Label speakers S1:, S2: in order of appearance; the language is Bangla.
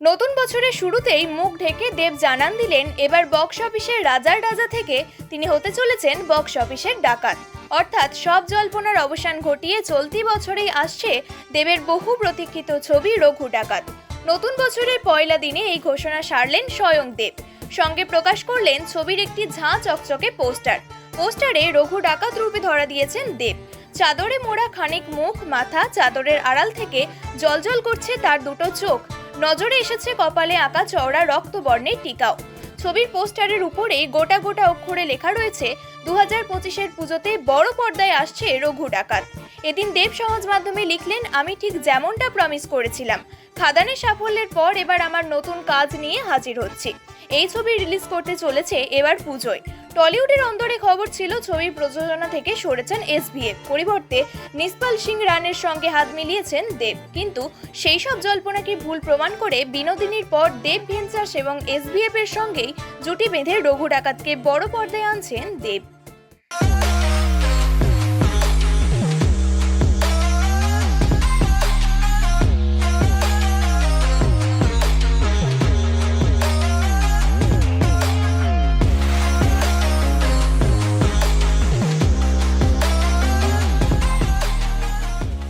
S1: নতুন বছরের শুরুতেই মুখ ঢেকে দেব জানান দিলেন এবার বক্স অফিসের রাজার রাজা থেকে তিনি হতে চলেছেন বক্স অফিসের ডাকাত। অর্থাৎ সব জল্পনার অবসান ঘটিয়ে চলতি বছরেই আসছে দেবের বহু প্রতীক্ষিত ছবি রঘু ডাকাত। নতুন বছরের পয়লা দিনে এই ঘোষণা সারলেন স্বয়ং দেব। সঙ্গে প্রকাশ করলেন ছবির একটি ঝাঁ চকচকে পোস্টার। পোস্টারে রঘু ডাকাত রূপে ধরা দিয়েছেন দেব। চাদরে মোড়া খানিক মুখ, মাথা, চাদরের আড়াল থেকে জলজল করছে তার দুটো চোখ। নজরে এসেছে কপালে আঁকা চওড়া রক্তবর্ণের টিকাও। ছবির পোস্টারের উপরে গোটা গোটা অক্ষরে লেখা রয়েছে দু হাজার পঁচিশের পুজোতে বড় পর্দায় আসছে রঘু ডাকাত। এদিন দেব সমাজ মাধ্যমে লিখলেন, আমি ঠিক যেমনটা প্রমিস করেছিলাম। খাদানের সাফল্যের পর এবার আমার নতুন কাজ নিয়ে হাজির হচ্ছি। এই ছবি রিলিজ করতে চলেছে এবার পুজোয়। টলিউডের অন্দরে খবর ছিল, ছবির প্রযোজনা থেকে সরেছেন এসভিএফ পরিবর্তে নিসপাল সিং রানের সঙ্গে হাত মিলিয়েছেন দেব। কিন্তু সেই সব জল্পনাকে ভুল প্রমাণ করে বিনোদিনীর পর দেব ভেঞ্চার্স এবং এসভিএফ এর সঙ্গেই জুটি বেঁধে রঘু ডাকাতকে বড় পর্দায় আনছেন দেব?